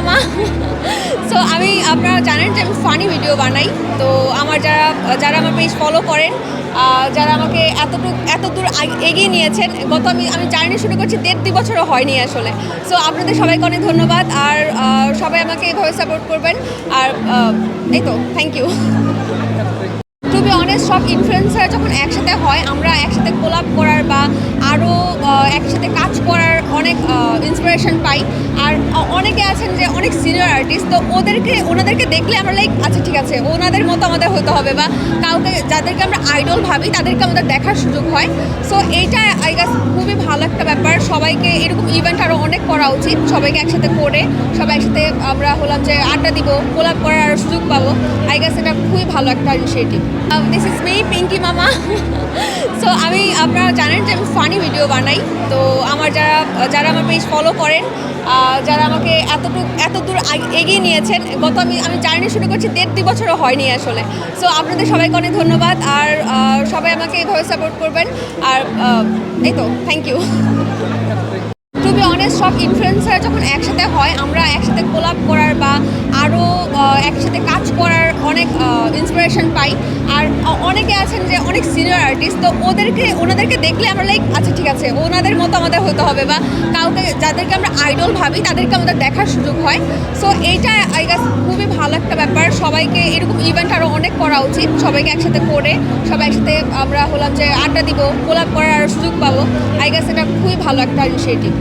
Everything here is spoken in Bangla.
মামা। সো আমি, আপনারা জানেন যে আমি ফানি ভিডিও বানাই। তো আমার যারা যারা আমার পেজ ফলো করেন যারা আমাকে এতটুকু এত দূর এগিয়ে নিয়েছেন, গত আমি আমি জার্নি শুরু করছি দেড় দুই বছরও হয়নি আসলে। সো আপনাদের সবাইকে অনেক ধন্যবাদ। আর সবাই আমাকে এভাবে সাপোর্ট করবেন। আর এই তো thank you to be honest সব ইনফ্লুয়েন্সার যখন একসাথে হয়, আমরা একসাথে কোলাপ করার বা আরও একসাথে কাজ করার অনেক ইন্সপিরেশন পাই। আর অনেকে আছেন যে অনেক সিনিয়র আর্টিস্ট তো ওদেরকে, ওনাদেরকে দেখলে আমরা লাইক আচ্ছা ঠিক আছে, ওনাদের মতো আমাদের হতে হবে বা কাউকে, যাদেরকে আমরা আইডল ভাবি, তাদেরকে আমাদের দেখার সুযোগ হয়। সো এইটা আই গেস খুবই ভালো একটা ব্যাপার। সবাইকে এরকম ইভেন্ট আরও অনেক করা উচিত। সবাইকে একসাথে করে, সবাই একসাথে আমরা হলাম যে আড্ডা দিব কোলাপ করার আরও সুযোগ পাবো। আই গেস এটা খুবই ভালো একটা initiative this is me Pinky মামা সো আমি, আপনারা জানেন যে আমি ফানি ভিডিও বানাই। তো, আমার যারা যারা আমার পেজ ফলো করেন যারা আমাকে এতটুকু এত দূর এগিয়ে নিয়েছেন, গত আমি আমি জার্নি শুরু করছি দেড় দুই বছরও হয়নি আসলে। সো আপনাদের সবাইকে অনেক ধন্যবাদ আর সবাই আমাকে এভাবে সাপোর্ট করবেন। আর এই তো thank you to be honest সব ইনফ্লুয়েন্সার যখন একসাথে হয়, আমরা একসাথে কোলাপ করার বা আরও একসাথে কাজ করার অনেক ইন্সপিরেশন পাই। আর অনেকে আছেন যে অনেক সিনিয়র আর্টিস্ট তো ওদেরকে, ওনাদেরকে দেখলে আমরা লাইক আচ্ছা ঠিক আছে, ওনাদের মতো আমাদের হতে হবে বা কাউকে, যাদেরকে আমরা আইডল ভাবি, তাদেরকে আমাদের দেখার সুযোগ হয়। সো এইটা আই গেস খুবই ভালো একটা ব্যাপার। সবাইকে এরকম ইভেন্ট আরও অনেক করা উচিত। সবাইকে একসাথে করে, সবাই একসাথে আমরা হলাম যে আড্ডা দিব কোলাপ করার সুযোগ পাবো। আই গেস এটা খুবই ভালো একটা ইনিশিয়েটিভ